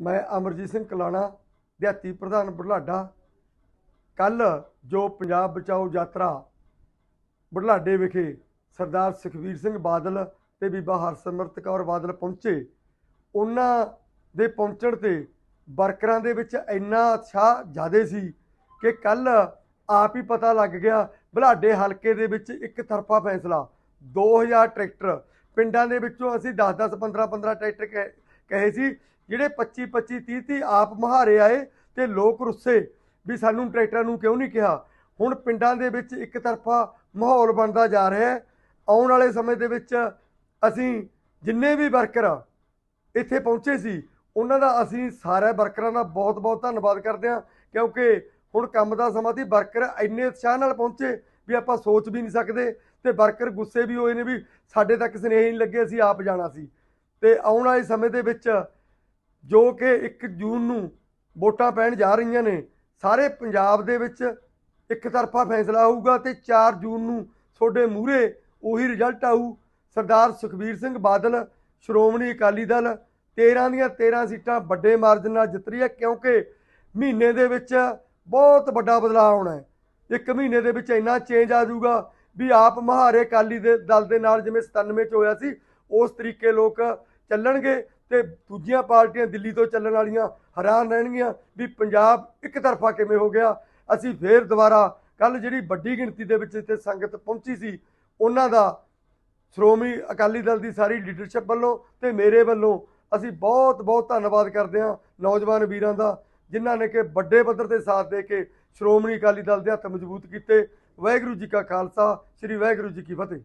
ਮੈਂ ਅਮਰਜੀਤ ਸਿੰਘ ਕਲਾਣਾ, ਦਿਹਾਤੀ ਪ੍ਰਧਾਨ ਬੁਢਲਾਡਾ। ਕੱਲ ਜੋ ਪੰਜਾਬ ਬਚਾਓ ਯਾਤਰਾ ਬੁਢਲਾਡੇ ਵਿਖੇ ਸਰਦਾਰ ਸੁਖਬੀਰ ਸਿੰਘ ਬਾਦਲ ਤੇ ਬੀਬਾ ਹਰਸਿਮਰਤ ਕੌਰ ਬਾਦਲ ਪਹੁੰਚੇ, ਉਹਨਾਂ ਦੇ ਪਹੁੰਚਣ ਤੇ ਵਰਕਰਾਂ ਦੇ ਵਿੱਚ ਇੰਨਾ ਉਤਸ਼ਾਹ ਜ਼ਿਆਦੇ ਸੀ ਕਿ ਕੱਲ ਆਪ ਹੀ ਪਤਾ ਲੱਗ ਗਿਆ, ਬੁਢਲਾਡੇ ਹਲਕੇ ਦੇ ਵਿੱਚ ਇੱਕ ਤਰਫਾ ਫੈਸਲਾ 2000 ਟਰੈਕਟਰ। ਪਿੰਡਾਂ ਦੇ ਵਿੱਚੋਂ ਅਸੀਂ 10 10 15 15 ਟਰੈਕਟਰ ਕਹੇ- ਸੀ, ਜਿਹੜੇ 25 25 30 30 ਆਪ ਮਹਾਰੇ ਆਏ ਤੇ ਲੋਕ ਰੁੱਸੇ ਵੀ ਸਾਨੂੰ ਟਰੈਕਟਰਾਂ ਨੂੰ ਕਿਉਂ ਨਹੀਂ ਕਿਹਾ? ਹੁਣ ਪਿੰਡਾਂ ਦੇ ਵਿੱਚ ਇੱਕ ਤਰਫਾ ਮਾਹੌਲ ਬਣਦਾ ਜਾ ਰਿਹਾ ਹੈ। ਆਉਣ ਵਾਲੇ ਸਮੇਂ ਦੇ ਵਿੱਚ ਅਸੀਂ ਜਿੰਨੇ ਵੀ ਵਰਕਰ ਇੱਥੇ ਪਹੁੰਚੇ ਸੀ, ਉਹਨਾਂ ਦਾ ਅਸੀਂ ਸਾਰੇ ਵਰਕਰਾਂ ਦਾ ਬਹੁਤ ਬਹੁਤ ਧੰਨਵਾਦ ਕਰਦੇ ਹਾਂ, ਕਿਉਂਕਿ ਹੁਣ ਕੰਮ ਦਾ ਸਮਾਂ ਸੀ, ਵਰਕਰ ਇੰਨੇ ਉਤਸ਼ਾਹ ਨਾਲ ਪਹੁੰਚੇ ਵੀ ਆਪਾਂ ਸੋਚ ਵੀ ਨਹੀਂ ਸਕਦੇ ਤੇ ਵਰਕਰ ਗੁੱਸੇ ਵੀ ਹੋਏ ਨੇ ਵੀ ਸਾਡੇ ਤੱਕ ਸੁਨੇਹੇ ਨਹੀਂ ਲੱਗੇ, ਅਸੀਂ ਆਪ ਜਾਣਾ ਸੀ। ਤੇ ਆਉਣ ਵਾਲੇ ਸਮੇਂ ਦੇ ਵਿੱਚ ਜੋ ਕਿ 1 ਜੂਨ ਨੂੰ ਵੋਟਾਂ ਪੈਣ ਜਾ ਰਹੀਆਂ ਨੇ, ਸਾਰੇ ਪੰਜਾਬ ਦੇ ਵਿੱਚ ਇੱਕ ਤਰਫਾ ਫੈਸਲਾ ਹੋਊਗਾ ਤੇ 4 ਜੂਨ ਨੂੰ ਤੁਹਾਡੇ ਮੂਹਰੇ ਉਹੀ ਰਿਜ਼ਲਟ ਆਊ। ਸਰਦਾਰ ਸੁਖਬੀਰ ਸਿੰਘ ਬਾਦਲ, ਸ਼੍ਰੋਮਣੀ ਅਕਾਲੀ ਦਲ 13 ਦੀਆਂ 13 ਸੀਟਾਂ ਵੱਡੇ ਮਾਰਜਨ ਨਾਲ ਜਿੱਤ ਰਹੀ ਹੈ ਕਿਉਂਕਿ ਮਹੀਨੇ ਦੇ ਵਿੱਚ ਬਹੁਤ ਵੱਡਾ ਬਦਲਾਅ ਆਉਣਾ ਹੈ। ਇੱਕ ਮਹੀਨੇ ਦੇ ਵਿੱਚ ਇੰਨਾ ਚੇਂਜ ਆ ਜਾਊਗਾ ਵੀ ਆਪ ਮਹਾਰੇ ਅਕਾਲੀ ਦੇ ਦਲ ਦੇ ਨਾਲ ਜਿਵੇਂ 97 ਚ ਹੋਇਆ ਸੀ, ਉਸ ਤਰੀਕੇ ਲੋਕ ਚੱਲਣਗੇ ਤੇ ਦੂਜੀਆਂ ਪਾਰਟੀਆਂ ਦਿੱਲੀ ਤੋਂ ਚੱਲਣ ਵਾਲੀਆਂ ਹੈਰਾਨ ਰਹਿਣਗੀਆਂ ਵੀ ਪੰਜਾਬ ਇੱਕ ਤਰਫਾ ਕਿਵੇਂ ਹੋ ਗਿਆ। ਅਸੀਂ ਫੇਰ ਦੁਬਾਰਾ ਕੱਲ ਜਿਹੜੀ ਵੱਡੀ ਗਿਣਤੀ ਦੇ ਵਿੱਚ ਇੱਥੇ ਸੰਗਤ ਪਹੁੰਚੀ ਸੀ, ਉਹਨਾਂ ਦਾ ਸ਼੍ਰੋਮਣੀ ਅਕਾਲੀ ਦਲ ਦੀ ਸਾਰੀ ਲੀਡਰਸ਼ਿਪ ਵੱਲੋਂ ਤੇ ਮੇਰੇ ਵੱਲੋਂ ਅਸੀਂ ਬਹੁਤ ਬਹੁਤ ਧੰਨਵਾਦ ਕਰਦੇ ਹਾਂ ਨੌਜਵਾਨ ਵੀਰਾਂ ਦਾ, ਜਿਨ੍ਹਾਂ ਨੇ ਕਿ ਵੱਡੇ ਪੱਧਰ ਤੇ ਸਾਥ ਦੇ ਕੇ ਸ਼੍ਰੋਮਣੀ ਅਕਾਲੀ ਦਲ ਦੇ ਹੱਥ ਮਜ਼ਬੂਤ ਕੀਤੇ। ਵਾਹਿਗੁਰੂ ਜੀ ਕਾ ਖਾਲਸਾ, ਸ੍ਰੀ ਵਾਹਿਗੁਰੂ ਜੀ ਕੀ ਫਤਿਹ।